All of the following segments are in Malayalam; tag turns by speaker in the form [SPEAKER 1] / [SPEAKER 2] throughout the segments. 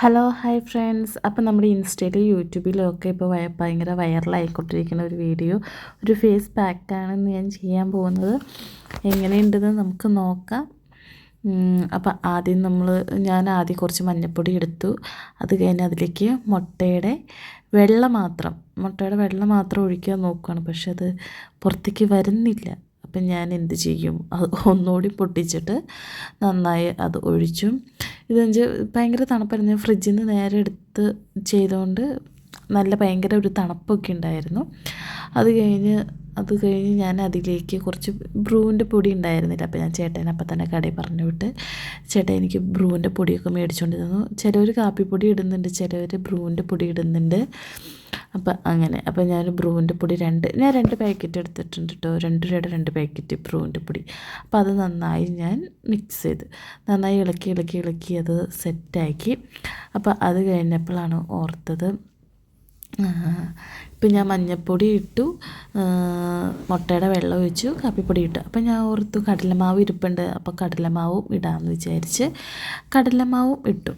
[SPEAKER 1] ഹലോ ഹായ് ഫ്രണ്ട്സ് അപ്പോൾ നമ്മുടെ ഇൻസ്റ്റയിലും യൂട്യൂബിലും ഒക്കെ ഇപ്പോൾ ഭയങ്കര വൈറലായിക്കൊണ്ടിരിക്കുന്ന ഒരു വീഡിയോ ഒരു ഫേസ് പാക്കാണെന്ന് ഞാൻ ചെയ്യാൻ പോകുന്നത്. എങ്ങനെയുണ്ടെന്ന് നമുക്ക് നോക്കാം. അപ്പോൾ ആദ്യം നമ്മൾ ഞാൻ ആദ്യം കുറച്ച് മഞ്ഞൾപ്പൊടി എടുത്തു. അത് കഴിഞ്ഞ് അതിലേക്ക് മുട്ടയുടെ വെള്ളം മാത്രം മുട്ടയുടെ വെള്ളം മാത്രം ഒഴിക്കാൻ നോക്കുകയാണ് പക്ഷെ അത് പുറത്തേക്ക് വരുന്നില്ല. അപ്പം ഞാൻ എന്ത് ചെയ്യും? അത് ഒന്നുകൂടി പൊട്ടിച്ചിട്ട് നന്നായി അത് ഒഴിച്ചു. ഇതെന്ന് ഭയങ്കര തണുപ്പായിരുന്നു. ഞാൻ ഫ്രിഡ്ജിൽ നിന്ന് നേരെ എടുത്ത് ചെയ്തുകൊണ്ട് നല്ല ഭയങ്കര ഒരു തണുപ്പൊക്കെ ഉണ്ടായിരുന്നു. അത് കഴിഞ്ഞ് അത് കഴിഞ്ഞ് ഞാൻ അതിലേക്ക് കുറച്ച് ബ്രൂവിന്റെ പൊടി ഉണ്ടായിരുന്നില്ല. അപ്പോൾ ഞാൻ ചേട്ടനെ അപ്പം തന്നെ കടയിൽ പറഞ്ഞു വിട്ട് ചേട്ടൻ എനിക്ക് ബ്രൂവിന്റെ പൊടിയൊക്കെ മേടിച്ചുകൊണ്ട് തന്നു ചിലവർ കാപ്പിപ്പൊടി ഇടുന്നുണ്ട് ചിലവർ ബ്രൂവിന്റെ പൊടി ഇടുന്നുണ്ട്. അപ്പം അങ്ങനെ അപ്പം ഞാൻ ബ്രൂവിന്റെ പൊടി രണ്ട് ഞാൻ രണ്ട് പാക്കറ്റ് എടുത്തിട്ടുണ്ട് കേട്ടോ രണ്ട് രൂപയുടെ രണ്ട് പാക്കറ്റ് ബ്രൂവിന്റെ പൊടി. അപ്പോൾ അത് നന്നായി ഞാൻ മിക്സ് ചെയ്ത്. നന്നായി ഇളക്കി ഇളക്കി ഇളക്കി അത് സെറ്റാക്കി അപ്പോൾ അത് കഴിഞ്ഞപ്പോഴാണ് ഓർത്തത് ഇപ്പം ഞാൻ മഞ്ഞൾപ്പൊടി ഇട്ടു. മുട്ടയുടെ വെള്ളം ഒഴിച്ചു കാപ്പിപ്പൊടി ഇട്ടു. അപ്പം ഞാൻ ഓർത്തു കടലമാവ് ഇരിപ്പുണ്ട് അപ്പോൾ കടലമാവും ഇടാമെന്ന് വിചാരിച്ച് കടലമാവും ഇട്ടു.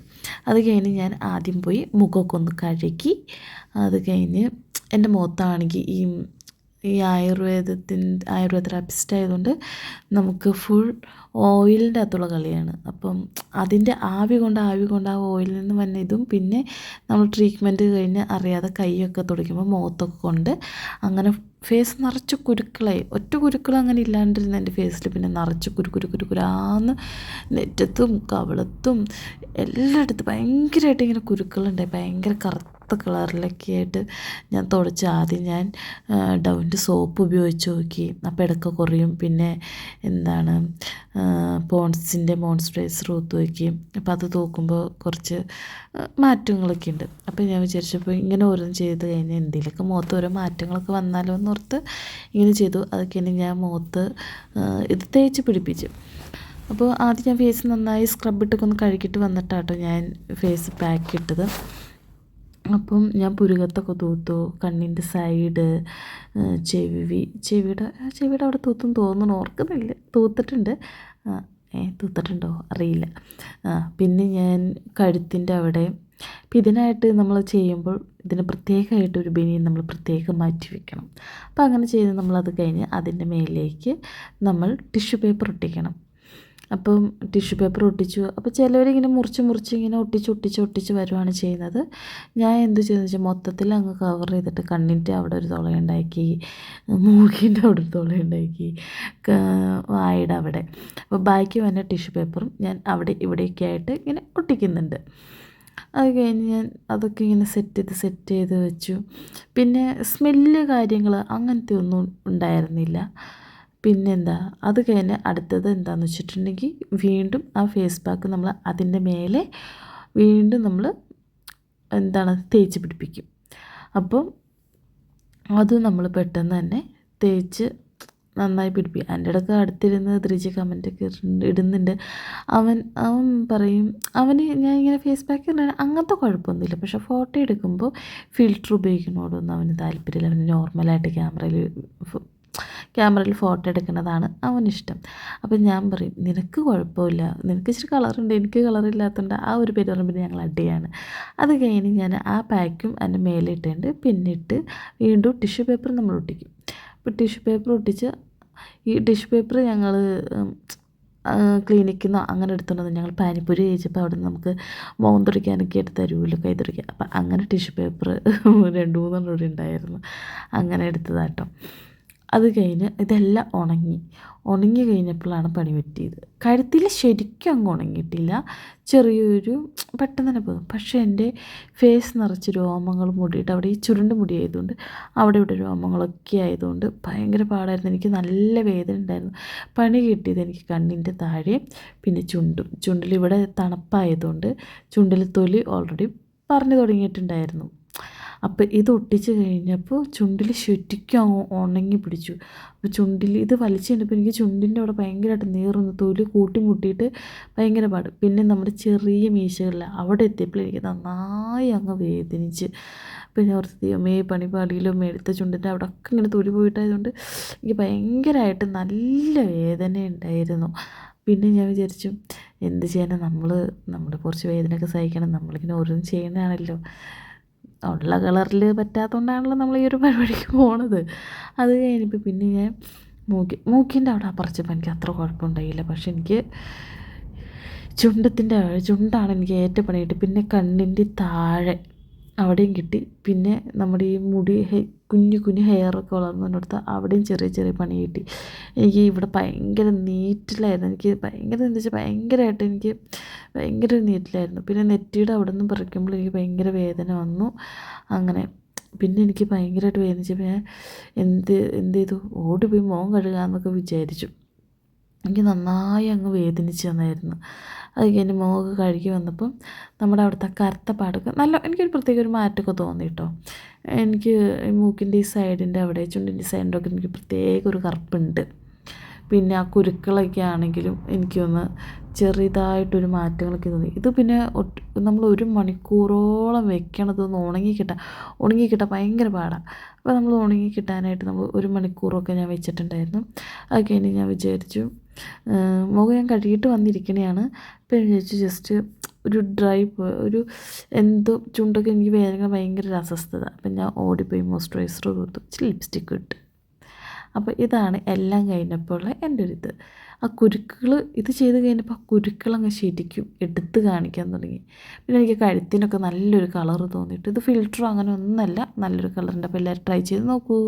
[SPEAKER 1] അത് കഴിഞ്ഞ് ഞാൻ ആദ്യം പോയി മുഖമൊക്കെ ഒന്ന് കഴുകി അത് കഴിഞ്ഞ് എന്റെ മുഖത്താണെങ്കിൽ ഈ ഈ ആയുർവേദത്തിന്റെ ആയുർവേദ തെറാപ്പിസ്റ്റ് ആയതുകൊണ്ട് നമുക്ക് ഫുൾ ഓയിലിന്റെ അകത്തുള്ള കളിയാണ്. അപ്പം അതിന്റെ ആവി കൊണ്ട് ആവി കൊണ്ട് ആ ഓയിലിൽ നിന്ന് വന്ന ഇതും പിന്നെ നമ്മൾ ട്രീറ്റ്മെന്റ് കഴിഞ്ഞ് അറിയാതെ കൈയൊക്കെ തുടയ്ക്കുമ്പോൾ മുഖത്തൊക്കെ കൊണ്ട് അങ്ങനെ ഫേസ് നിറച്ച് കുരുക്കളായി. ഒറ്റ കുരുക്കൾ അങ്ങനെ ഇല്ലാണ്ടിരുന്ന എന്റെ ഫേസിൽ പിന്നെ നിറച്ച് കുരു കുരു കുരു കുരാന്ന് നെറ്റത്തും കവളത്തും എല്ലായിടത്തും ഭയങ്കരമായിട്ട് ഇങ്ങനെ കുരുക്കളുണ്ടായി. ഭയങ്കര കറുത്ത കറുത്ത കളറിലൊക്കെ ആയിട്ട് ഞാൻ തുടച്ച് ആദ്യം ഞാൻ ഡവിന്റെ സോപ്പ് ഉപയോഗിച്ച് നോക്കി. അപ്പോൾ ഇടയ്ക്ക് കുറയും. പിന്നെ എന്താണ് പോൺസിന്റെ മോൺസ്ട്രൈസർ ഊത്ത് നോക്കി അപ്പോൾ അത് തൂക്കുമ്പോൾ കുറച്ച് മാറ്റങ്ങളൊക്കെ ഉണ്ട്. അപ്പോൾ ഞാൻ വിചാരിച്ചപ്പോൾ ഇങ്ങനെ ഓരോന്ന് ചെയ്ത് കഴിഞ്ഞാൽ എന്തെങ്കിലുമൊക്കെ മുഖത്ത് ഓരോ മാറ്റങ്ങളൊക്കെ വന്നാലോ എന്നോർത്ത് ഇങ്ങനെ ചെയ്തു. അതൊക്കെയാണ് ഞാൻ മുഖത്ത് ഇത് തേച്ച് പിടിപ്പിച്ചു. അപ്പോൾ ആദ്യം ഞാൻ ഫേസ് നന്നായി സ്ക്രബ് ഇട്ടൊക്കെ ഒന്ന് കഴുകിയിട്ട് വന്നിട്ടാട്ടോ ഞാൻ ഫേസ് പാക്ക് ഇട്ടത്. അപ്പം ഞാൻ പുരുകത്തൊക്കെ തൂത്തു കണ്ണിന്റെ സൈഡ് ചെവി ചെവിയുടെ ചെവിയുടെ അവിടെ തൂത്തും തോന്നുന്നു ഓർക്കുന്നില്ല. തൂത്തിട്ടുണ്ട്. ഏ തൂത്തിട്ടുണ്ടോ? അറിയില്ല. പിന്നെ ഞാൻ കഴുത്തിന്റെ അവിടെ അപ്പം ഇതിനായിട്ട് നമ്മൾ ചെയ്യുമ്പോൾ ഇതിന് പ്രത്യേകമായിട്ട് ഒരു ബനിയൻ നമ്മൾ പ്രത്യേകം മാറ്റി വെക്കണം. അപ്പോൾ അങ്ങനെ ചെയ്ത് നമ്മളത് കഴിഞ്ഞ് അതിന്റെ മേലേക്ക് നമ്മൾ ടിഷ്യൂ പേപ്പർ ഒട്ടിക്കണം. അപ്പം ടിഷ്യൂ പേപ്പർ ഒട്ടിച്ചു. അപ്പോൾ ചിലവരിങ്ങനെ മുറിച്ച് മുറിച്ച് ഇങ്ങനെ ഒട്ടിച്ച് ഒട്ടിച്ച് ഒട്ടിച്ച് വരുവാണ് ചെയ്യുന്നത്. ഞാൻ എന്ത് ചെയ്തെന്ന് വെച്ചാൽ മൊത്തത്തിൽ അങ്ങ് കവർ ചെയ്തിട്ട് കണ്ണിന്റെ അവിടെ ഒരു തുളയുണ്ടാക്കി മൂക്കിന്റെ അവിടെ ഒരു തുളയുണ്ടാക്കി വായുടെ അവിടെ. അപ്പോൾ ബാക്കി വന്ന ടിഷ്യൂ പേപ്പറും ഞാൻ അവിടെ ഇവിടെയൊക്കെ ആയിട്ട് ഇങ്ങനെ ഒട്ടിക്കുന്നുണ്ട്. അത് കഴിഞ്ഞ് ഞാൻ അതൊക്കെ ഇങ്ങനെ സെറ്റ് ചെയ്ത് സെറ്റ് ചെയ്ത് വെച്ചു. പിന്നെ സ്മെല്ല് കാര്യങ്ങൾ അങ്ങനത്തെ ഒന്നും ഉണ്ടായിരുന്നില്ല. പിന്നെന്താ? അത് കഴിഞ്ഞ് അടുത്തത് എന്താണെന്ന് വെച്ചിട്ടുണ്ടെങ്കിൽ വീണ്ടും ആ ഫേസ് പാക്ക് നമ്മൾ അതിന്റെ മേലെ വീണ്ടും നമ്മൾ എന്താണ് തേച്ച് പിടിപ്പിക്കും. അപ്പം അത് നമ്മൾ പെട്ടെന്ന് തന്നെ തേച്ച് നന്നായി പിടിപ്പിക്കും. എന്റെ ഇടയ്ക്ക് അടുത്തിരുന്ന് ത്രിജി കമന്റൊക്കെ ഇടുന്നുണ്ട്. അവൻ അവൻ പറയും അവന് ഞാൻ ഇങ്ങനെ ഫേസ് പാക്ക് അങ്ങനത്തെ കുഴപ്പമൊന്നുമില്ല. പക്ഷേ ഫോട്ടോ എടുക്കുമ്പോൾ ഫിൽറ്റർ ഉപയോഗിക്കുന്നതോടൊന്നും അവന് താല്പര്യമില്ല. അവന് നോർമലായിട്ട് ക്യാമറയിൽ ക്യാമറയിൽ ഫോട്ടോ എടുക്കുന്നതാണ് അവനിഷ്ടം. അപ്പം ഞാൻ പറയും നിനക്ക് കുഴപ്പമില്ല. നിനക്ക് ഇച്ചിരി കളറുണ്ട്. എനിക്ക് കളറില്ലാത്തതുകൊണ്ട് ആ ഒരു പേര് പറയുമ്പോൾ ഞങ്ങൾ അടിയാണ്. അത് കഴിഞ്ഞ് ഞാൻ ആ പാക്കും അതിന്റെ മേലെ പിന്നിട്ട് വീണ്ടും ടിഷ്യൂ പേപ്പർ നമ്മൾ ഒട്ടിക്കും. അപ്പോൾ ടിഷ്യൂ പേപ്പർ ഒട്ടിച്ച് ഈ ടിഷ്യൂ പേപ്പർ ഞങ്ങൾ ക്ലിനിക്കിൽ നിന്ന് അങ്ങനെ എടുത്തുകൊണ്ട് ഞങ്ങൾ പാനിപ്പൂരി കഴിച്ചപ്പോൾ അവിടെ നമുക്ക് മോം തുടിക്കാനൊക്കെ എടുത്ത് തരുമല്ലോ കൈ തുടിക്കാൻ. അപ്പം അങ്ങനെ ടിഷ്യൂ പേപ്പർ രണ്ട് മൂന്നെണ്ണം ഇവിടെ ഉണ്ടായിരുന്നു. അങ്ങനെ എടുത്തതാട്ടോ. അത് കഴിഞ്ഞ് ഇതെല്ലാം ഉണങ്ങി. ഉണങ്ങി കഴിഞ്ഞപ്പോഴാണ് പണി പറ്റിയത്. കഴുത്തിൽ ശരിക്കും അങ്ങ് ഉണങ്ങിയിട്ടില്ല. ചെറിയൊരു പെട്ടെന്ന് തന്നെ പോകും. പക്ഷേ എന്റെ ഫേസ് നിറച്ച് രോമങ്ങൾ മുടിയിട്ട് അവിടെ ഈ ചുരുണ്ട് മുടി ആയതുകൊണ്ട് അവിടെ ഇവിടെ രോമങ്ങളൊക്കെ ആയതുകൊണ്ട് ഭയങ്കര പാടായിരുന്നു. എനിക്ക് നല്ല വേദന ഉണ്ടായിരുന്നു. പണി കിട്ടിയത് എനിക്ക് കണ്ണിന്റെ താഴെ പിന്നെ ചുണ്ടും. ചുണ്ടിൽ ഇവിടെ തണുപ്പായതുകൊണ്ട് ചുണ്ടിൽ തൊലി ഓൾറെഡി പറഞ്ഞു തുടങ്ങിയിട്ടുണ്ടായിരുന്നു. അപ്പോൾ ഇത് ഒട്ടിച്ച് കഴിഞ്ഞപ്പോൾ ചുണ്ടിൽ ശരിക്കും ഉണങ്ങി പിടിച്ചു. അപ്പോൾ ചുണ്ടിൽ ഇത് വലിച്ചു കഴിഞ്ഞപ്പോൾ എനിക്ക് ചുണ്ടിന്റെ അവിടെ ഭയങ്കരമായിട്ട് നീറുന്നു തൊലി കൂട്ടിമുട്ടിയിട്ട് ഭയങ്കര പാട്. പിന്നെ നമ്മുടെ ചെറിയ മീശകളിൽ അവിടെ എത്തിയപ്പോൾ എനിക്ക് നന്നായി അങ്ങ് വേദനിച്ച്. പിന്നെ കുറച്ച് ദൈവമേ പണിപാടിയിലും മേടുത്ത ചുണ്ടിന്റെ അവിടെ ഒക്കെ ഇങ്ങനെ തൊലി പോയിട്ടായതുകൊണ്ട് എനിക്ക് ഭയങ്കരമായിട്ട് നല്ല വേദന ഉണ്ടായിരുന്നു പിന്നെ ഞാൻ വിചാരിച്ചു എന്ത് ചെയ്യാനാണ് നമ്മൾ നമ്മൾ കുറച്ച് വേദനയൊക്കെ സഹിക്കണം. നമ്മളിങ്ങനെ ഓരോന്നും ചെയ്യുന്നതാണല്ലോ ഉള്ള കളറിൽ പറ്റാത്തതുകൊണ്ടാണല്ലോ നമ്മൾ ഈ ഒരു പരിപാടിക്ക് പോണത്. അത് കഴിഞ്ഞപ്പോൾ പിന്നെ ഞാൻ മൂക്കി മൂക്കിന്റെ അവിടെ അപ്പറച്ചപ്പോൾ എനിക്ക് അത്ര കുഴപ്പമുണ്ടായില്ല. പക്ഷെ എനിക്ക് ചുണ്ടത്തിന്റെ ചുണ്ടാണ് എനിക്ക് ഏറ്റവും പണിയിട്ട് പിന്നെ കണ്ണിന്റെ താഴെ അവിടെയും കിട്ടി. പിന്നെ നമ്മുടെ ഈ മുടി കുഞ്ഞു കുഞ്ഞു ഹെയറൊക്കെ വളർന്നുകൊണ്ടിടത്ത് അവിടെയും ചെറിയ ചെറിയ പണി കിട്ടി. എനിക്ക് ഇവിടെ ഭയങ്കര നീറ്റിലായിരുന്നു. എനിക്ക് ഭയങ്കര എന്താ വെച്ചാൽ ഭയങ്കരമായിട്ട് എനിക്ക് ഭയങ്കര നീറ്റിലായിരുന്നു. പിന്നെ നെറ്റിയുടെ അവിടെ നിന്ന് പറിക്കുമ്പോൾ എനിക്ക് ഭയങ്കര വേദന വന്നു. അങ്ങനെ പിന്നെ എനിക്ക് ഭയങ്കരമായിട്ട് വേദനിച്ചപ്പോൾ ഞാൻ എന്ത് എന്ത് ചെയ്തു? ഓടിപ്പോയി മോൻ കഴുകാമെന്നൊക്കെ വിചാരിച്ചു. എനിക്ക് നന്നായി അങ്ങ് വേദനിച്ച് തന്നായിരുന്നു. അത് കഴിഞ്ഞ് കഴുകി വന്നപ്പം നമ്മുടെ അവിടുത്തെ കറുത്ത പാടൊക്കെ നല്ല എനിക്കൊരു പ്രത്യേക ഒരു മാറ്റമൊക്കെ തോന്നി കേട്ടോ. എനിക്ക് മൂക്കിന്റെ ഈ സൈഡിന്റെ അവിടെ ചുണ്ടിന്റെ സൈഡിന്റെ ഒക്കെ എനിക്ക് പ്രത്യേക ഒരു കറുപ്പുണ്ട്. പിന്നെ ആ കുരുക്കളൊക്കെ ആണെങ്കിലും എനിക്കൊന്ന് ചെറുതായിട്ടൊരു മാറ്റങ്ങളൊക്കെ തോന്നി. ഇത് പിന്നെ നമ്മൾ ഒരു മണിക്കൂറോളം വെക്കണതൊന്ന് ഉണങ്ങി കിട്ടാൻ ഉണങ്ങി കിട്ടാൻ ഭയങ്കര പാടാണ് അപ്പോൾ നമ്മൾ ഉണങ്ങി കിട്ടാനായിട്ട് നമ്മൾ ഒരു മണിക്കൂറൊക്കെ ഞാൻ വെച്ചിട്ടുണ്ടായിരുന്നു. അത് കഴിഞ്ഞ് ഞാൻ വിചാരിച്ചു മുഖം ഞാൻ കഴുകിയിട്ട് വന്നിരിക്കണതാണ് അപ്പോൾ വിചാരിച്ചു ജസ്റ്റ് ഒരു ഡ്രൈ ഒരു എന്തോ ചുണ്ടൊക്കെ എനിക്ക് വേദന ഭയങ്കര ഒരു അസ്വസ്ഥത. അപ്പം ഞാൻ ഓടിപ്പോയി മോയ്സ്ചറൈസർ കൊടുത്തു. ഇച്ചിരി ലിപ്സ്റ്റിക്ക് ഇട്ട്. അപ്പോൾ ഇതാണ് എല്ലാം കഴിഞ്ഞപ്പോൾ എന്റെ ഒരു ഇത്. ആ കുരുക്കൾ ഇത് ചെയ്ത് കഴിഞ്ഞപ്പോൾ ആ കുരുക്കളങ്ങ് ശരിക്കും എടുത്ത് കാണിക്കാൻ തുടങ്ങി. പിന്നെ എനിക്ക് കഴുത്തിനൊക്കെ നല്ലൊരു കളർ തോന്നിയിട്ട് ഇത് ഫിൽറ്ററോ അങ്ങനെ ഒന്നല്ല നല്ലൊരു കളറുണ്ട് അപ്പോൾ എല്ലാവരും ട്രൈ ചെയ്ത് നോക്കൂ.